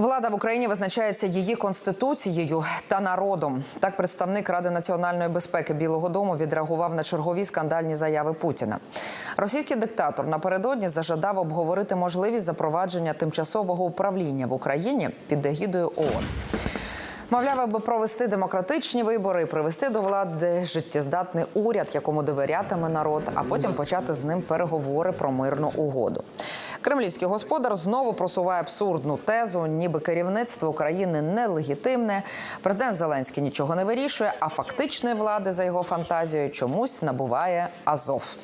Влада в Україні визначається її конституцією та народом. Так, представник Ради національної безпеки Білого Дому відреагував на чергові скандальні заяви Путіна. Російський диктатор напередодні зажадав обговорити можливість запровадження тимчасового управління в Україні під егідою ООН. Мовляв, аби провести демократичні вибори, привести до влади життєздатний уряд, якому довірятиме народ, а потім почати з ним переговори про мирну угоду. Кремлівський господар знову просуває абсурдну тезу, ніби керівництво України нелегітимне. Президент Зеленський нічого не вирішує, а фактичної влади за його фантазією чомусь набуває Азов.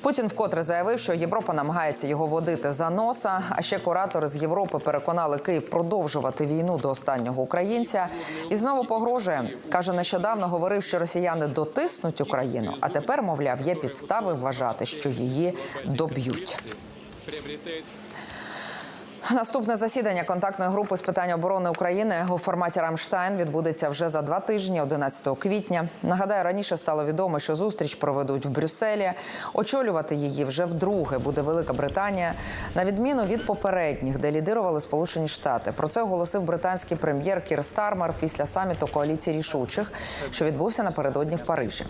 Путін вкотре заявив, що Європа намагається його водити за носа. А ще куратори з Європи переконали Київ продовжувати війну до останнього українця. І знову погрожує. каже, нещодавно говорив, що росіяни дотиснуть Україну, а тепер, мовляв, є підстави вважати, що її доб'ють. приобретает Наступне засідання контактної групи з питань оборони України у форматі Рамштайн відбудеться вже за два тижні, 11 квітня. Нагадаю, раніше стало відомо, що зустріч проведуть в Брюсселі. Очолювати її вже вдруге буде Велика Британія, на відміну від попередніх, де лідирували Сполучені Штати. Про це оголосив британський прем'єр Кір Стармер після саміту коаліції рішучих, що відбувся напередодні в Парижі.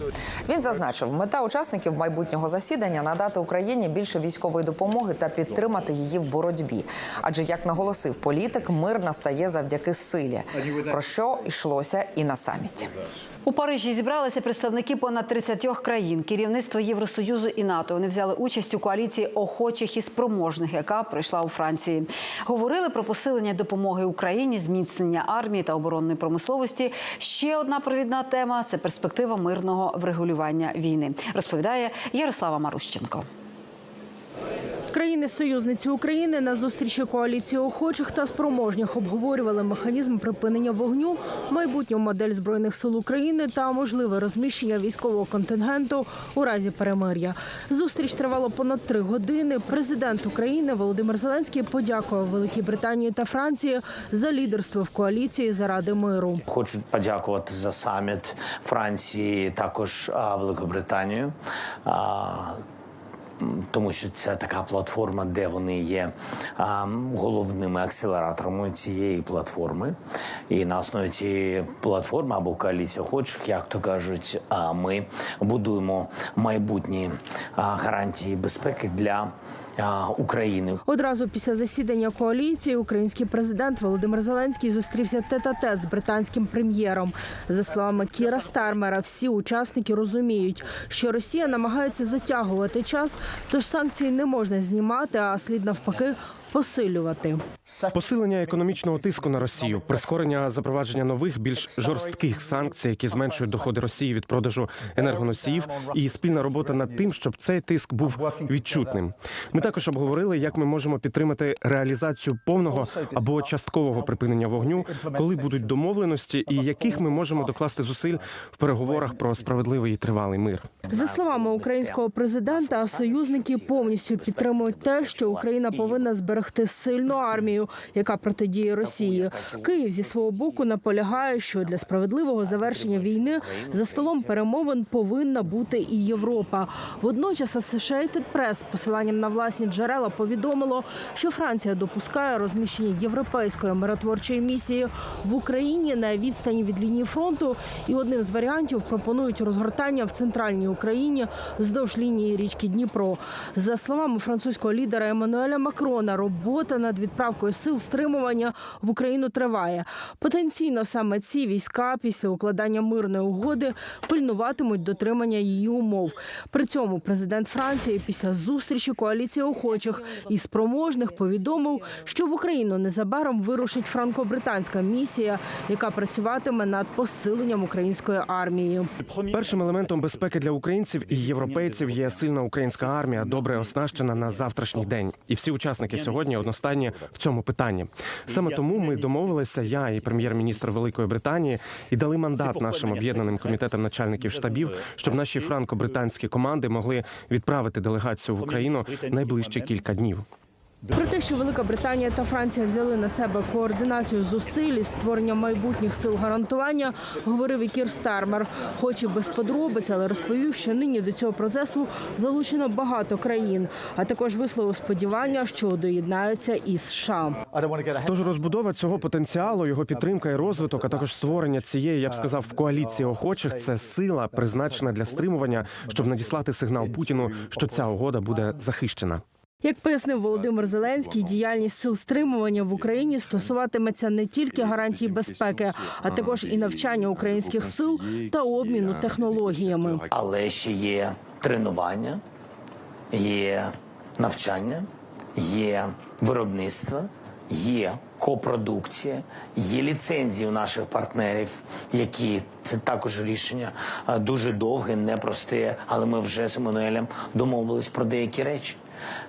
Він зазначив, мета учасників майбутнього засідання надати Україні більше військової допомоги та підтримати її в боротьбі. Адже як наголосив політик, мир настає завдяки силі, про що йшлося і на саміті. У Парижі зібралися представники понад 30 країн. Керівництво Євросоюзу і НАТО. Вони взяли участь у коаліції охочих і спроможних, яка пройшла у Франції. Говорили про посилення допомоги Україні, зміцнення армії та оборонної промисловості. Ще одна провідна тема це перспектива мирного врегулювання війни. Розповідає Ярослава Марущенко. Країни-союзниці України на зустрічі коаліції охочих та спроможних обговорювали механізм припинення вогню, майбутню модель збройних сил України та можливе розміщення військового контингенту у разі перемир'я. Зустріч тривала понад три години. Президент України Володимир Зеленський подякував Великій Британії та Франції за лідерство в коаліції заради миру. Хочу подякувати за саміт Франції, також Великобританію. Тому що це така платформа, де вони є головними акселераторами цієї платформи. І на основі цієї платформи або коаліція охочих, як то кажуть, ми будуємо майбутні гарантії безпеки для України. Одразу після засідання коаліції український президент Володимир Зеленський зустрівся тет-а-тет з британським прем'єром. За словами Кіра Стармера, всі учасники розуміють, що Росія намагається затягувати час, тож санкції не можна знімати, а слід навпаки посилювати. Посилення економічного тиску на Росію, прискорення запровадження нових більш жорстких санкцій, які зменшують доходи Росії від продажу енергоносіїв, і спільна робота над тим, щоб цей тиск був відчутним. Ми також обговорили, як ми можемо підтримати реалізацію повного або часткового припинення вогню, коли будуть домовленості, і яких ми можемо докласти зусиль в переговорах про справедливий і тривалий мир. За словами українського президента, союзники повністю підтримують те, що Україна повинна зберегти сильну армію, яка протидіє Росії. Київ зі свого боку наполягає, що для справедливого завершення війни за столом перемовин повинна бути і Європа. Водночас Associated Press з посиланням на власні джерела повідомило, що Франція допускає розміщення європейської миротворчої місії в Україні на відстані від лінії фронту. І одним з варіантів пропонують розгортання в центральній Україні вздовж лінії річки Дніпро. За словами французького лідера Еммануеля Макрона, робота над відправкою сил стримування в Україну триває. Потенційно саме ці війська після укладання мирної угоди пильнуватимуть дотримання її умов. При цьому президент Франції після зустрічі коаліції охочих і спроможних повідомив, що в Україну незабаром вирушить франко-британська місія, яка працюватиме над посиленням української армії. Першим елементом безпеки для українців і європейців є сильна українська армія, добре оснащена на завтрашній день. І всі учасники сьогодні одностайні в цьому питанні. Саме тому ми домовилися, я і прем'єр-міністр Великої Британії, і дали мандат нашим об'єднаним комітетам начальників штабів, щоб наші франко-британські команди могли відправити делегацію в Україну найближчі кілька днів. Про те, що Велика Британія та Франція взяли на себе координацію зусиль із створення майбутніх сил гарантування, говорив і Кір Стармер. Хоч і без подробиць, але розповів, що нині до цього процесу залучено багато країн, а також висловив сподівання, що доєднаються і США. Тож розбудова цього потенціалу, його підтримка і розвиток, а також створення цієї, я б сказав, коаліції охочих це сила, призначена для стримування, щоб надіслати сигнал Путіну, що ця угода буде захищена. Як пояснив Володимир Зеленський, діяльність сил стримування в Україні стосуватиметься не тільки гарантій безпеки, а також і навчання українських сил та обміну технологіями. Але ще є тренування, є навчання, є виробництво, є копродукція, є ліцензії у наших партнерів, які це також рішення дуже довге, непросте, але ми вже з Еммануелем домовились про деякі речі.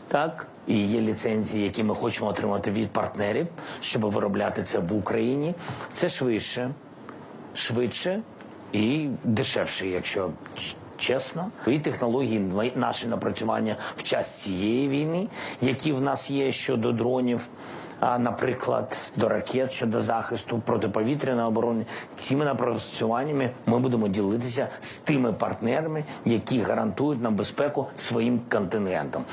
Так, і є ліцензії, які ми хочемо отримати від партнерів, щоб виробляти це в Україні. Це швидше, швидше і дешевше, якщо чесно. І технології наші напрацювання в час цієї війни, які в нас є щодо дронів. Наприклад, до ракет щодо захисту протиповітряної оборони, цими напрацюваннями ми будемо ділитися з тими партнерами, які гарантують нам безпеку своїм континентом,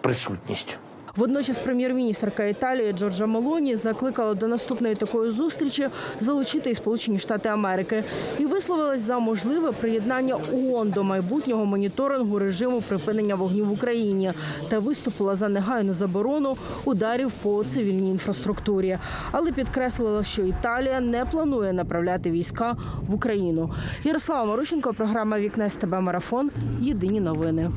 присутністю. Водночас прем'єр-міністрка Італії Джорджа Мелоні закликала до наступної такої зустрічі залучити і Сполучені Штати Америки і висловилась за можливе приєднання ООН до майбутнього моніторингу режиму припинення вогню в Україні та виступила за негайну заборону ударів по цивільній інфраструктурі, але підкреслила, що Італія не планує направляти війська в Україну. Ярослава Марущенко, програма Вікне з тебе марафон. Єдині новини.